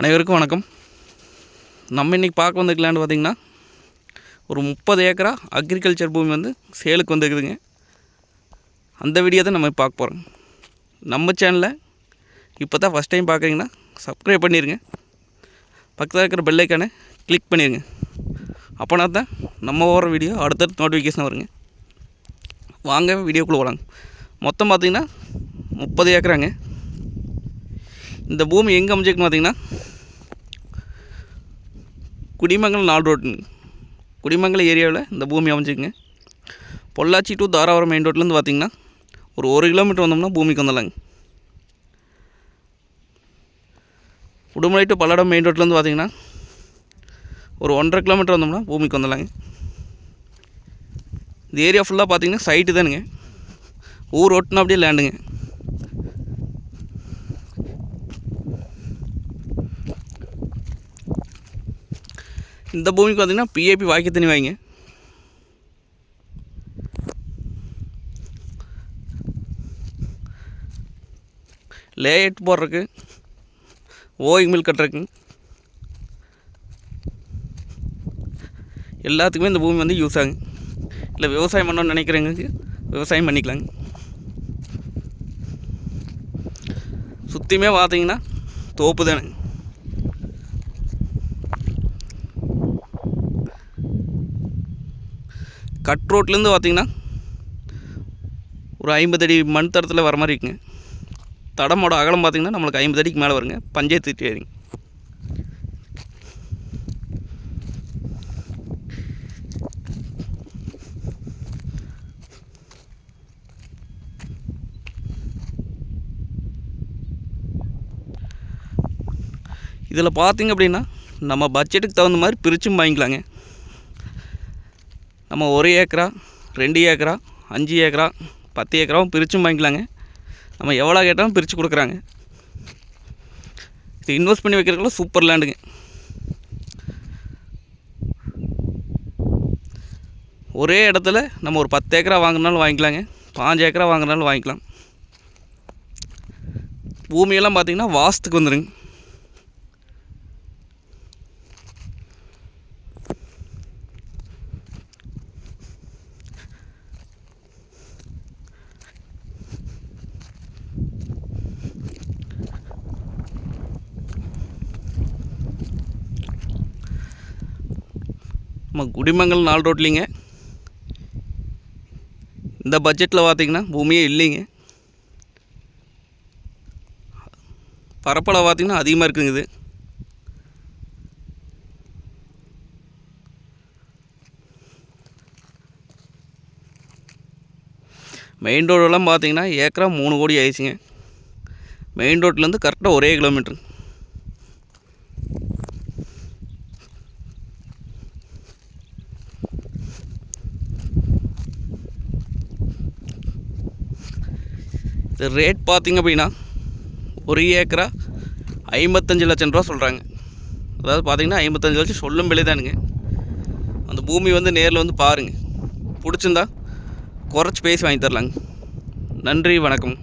அனைவருக்கும் வணக்கம். நம்ம இன்றைக்கி பார்க்க வந்திருக்க லேண்ட் பார்த்திங்கன்னா ஒரு முப்பது ஏக்கரா அக்ரிகல்ச்சர் பூமி வந்து சேலுக்கு வந்துருக்குதுங்க. அந்த வீடியோ தான் நம்ம பார்க்க போகிறோம் நம்ம சேனலில் இப்போ தான் ஃபஸ்ட் டைம் பார்க்குறீங்கன்னா சப்ஸ்கிரைப் பண்ணிடுங்க பக்கத்தில் இருக்கிற பெல்லைக்கானை கிளிக் பண்ணிடுங்க அப்போனா தான் நம்ம ஓடுற வீடியோ அடுத்தடுத்து நோட்டிஃபிகேஷன் வருங்க. வாங்க வீடியோக்குள்ளே போகலாங்க மொத்தம் பார்த்திங்கன்னா முப்பது ஏக்கராங்க. இந்த பூமி எங்கே அமைஞ்சிருக்குன்னு பார்த்தீங்கன்னா குடிமங்கலம் நாலு ரோட்டுங்க குடிமங்கலம் ஏரியாவில் இந்த பூமி அமைஞ்சிருக்குங்க. பொள்ளாச்சி டு தாராபுரம் மெயின் ரோட்லேருந்து பார்த்தீங்கன்னா ஒரு ஒரு கிலோமீட்டர் வந்தோம்னா பூமிக்கு வந்துடலாங்க. உடுமலை டு பல்லடம் மெயின் ரோட்லேருந்து பார்த்தீங்கன்னா ஒரு ஒன்றரை கிலோமீட்டர் வந்தோம்னா பூமிக்கு வந்துடலாங்க. இந்த ஏரியா ஃபுல்லாக பார்த்தீங்கன்னா சைட்டு தானுங்க. ஊர் ஒட்டுனா அப்படியே லேண்டுங்க இந்த பூமிக்கு பார்த்தீங்கன்னா பிஏபி வாய்க்க தண்ணி வாங்க. லேயட் போடுறக்கு ஓயிங் மில் கட்டுறக்கு எல்லாத்துக்குமே இந்த பூமி வந்து யூஸ் ஆகுங்க இல்லை விவசாயம் பண்ணணும்னு நினைக்கிறவங்களுக்கு விவசாயம் பண்ணிக்கலாங்க. சுற்றியுமே பார்த்தீங்கன்னா தோப்பு தானே கட் ரோட்லேருந்து பார்த்தீங்கன்னா ஒரு ஐம்பது அடி மண் தரத்தில் வர மாதிரி இருக்குங்க. தடமோட அகலம் பார்த்திங்கன்னா நம்மளுக்கு ஐம்பது அடிக்கு மேலே வருங்க. பஞ்சாயத்து ஏரிங்க இதில் பார்த்திங்க அப்படின்னா நம்ம பட்ஜெட்டுக்கு தகுந்த மாதிரி பிரிச்சும் வாங்கிக்கலாங்க. நம்ம ஒரு ஏக்கரா ரெண்டு ஏக்கரா அஞ்சு ஏக்கரா பத்து ஏக்கராவும் பிரிச்சும் வாங்கிக்கலாங்க. நம்ம எவ்வளோ கேட்டாலும் பிரித்து கொடுக்குறாங்க. இது இன்வெஸ்ட் பண்ணி வைக்கிறதுக்குள்ள சூப்பர் லேண்டுங்க ஒரே இடத்துல நம்ம ஒரு பத்து ஏக்கரா வாங்கினாலும் வாங்கிக்கலாங்க. பாஞ்சு ஏக்கரா வாங்கினாலும் வாங்கிக்கலாம். பூமியெல்லாம் பார்த்திங்கன்னா வாஸ்துக்கு வந்துடுங்க நம்ம குடிமங்கல் நாலு ரோட்லிங்க. இந்த பட்ஜெட்டில் பார்த்தீங்கன்னா பூமியே இல்லைங்க. பரப்பளவு பார்த்தீங்கன்னா அதிகமாக இருக்குங்க இது. மெயின் ரோடெல்லாம் பார்த்தீங்கன்னா ஏக்கரா மூணு கோடி ஆயிடுச்சுங்க. மெயின் ரோட்லேருந்து கரெக்டாக ஒரே கிலோமீட்ரு இது ரேட் பார்த்திங்க அப்படின்னா ஒரு ஏக்கரா ஐம்பத்தஞ்சு லட்சம் ரூபா சொல்கிறாங்க அதாவது பார்த்தீங்கன்னா ஐம்பத்தஞ்சு லட்சம் சொல்லும் விலை தானுங்க. அந்த பூமி வந்து நேரில் வந்து பாருங்கள் பிடிச்சிருந்தா குறைச்சி பேசி வாங்கி தரலாங்க. நன்றி வணக்கம்.